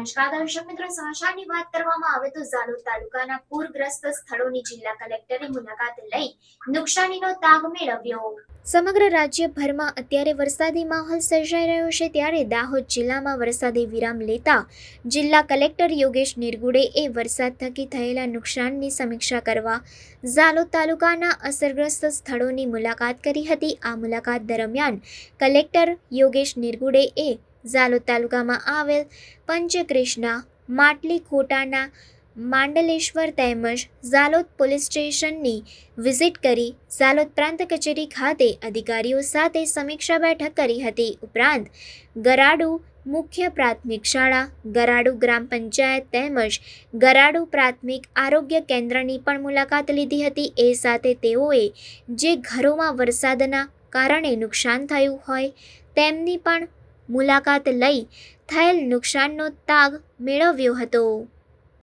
નમસ્કાર દર્શક મિત્રો સમાચારની વાત કરવામાં આવે તો ઝાલોદ તાલુકાના પૂરગ્રસ્ત સ્થળોની જિલ્લા કલેક્ટરે મુલાકાત લઈ નુકસાનીનો તાગ મેળવ્યો સમગ્ર રાજ્યભરમાં અત્યારે વરસાદી માહોલ સર્જાઈ રહ્યો છે. ત્યારે દાહોદ જિલ્લામાં વરસાદે વિરામ લેતા જિલ્લા કલેક્ટર યોગેશ નિરગુડે એ વરસાદ થકી થયેલા નુકસાનની સમીક્ષા કરવા ઝાલોદ તાલુકાના અસરગ્રસ્ત સ્થળોની મુલાકાત કરી હતી. આ મુલાકાત દરમિયાન કલેક્ટર યોગેશ નિરગુડે એ ઝાલોદ તાલુકામાં આવેલ પંચકૃષ્ણા, માટલી ખોટાના માંડલેશ્વર તેમજ ઝાલોદ પોલીસ સ્ટેશનની વિઝિટ કરી ઝાલોદ પ્રાંત કચેરી ખાતે અધિકારીઓ સાથે સમીક્ષા બેઠક કરી હતી. ઉપરાંત ગરાડુ મુખ્ય પ્રાથમિક શાળા, ગરાડુ ગ્રામ પંચાયત તેમજ ગરાડુ પ્રાથમિક આરોગ્ય કેન્દ્રની પણ મુલાકાત લીધી હતી. એ સાથે તેઓએ જે ઘરોમાં વરસાદના કારણે નુકસાન થયું હોય તેમની પણ મુલાકાત લઈ થયેલ નુકસાનનો તાગ મેળવ્યો હતો.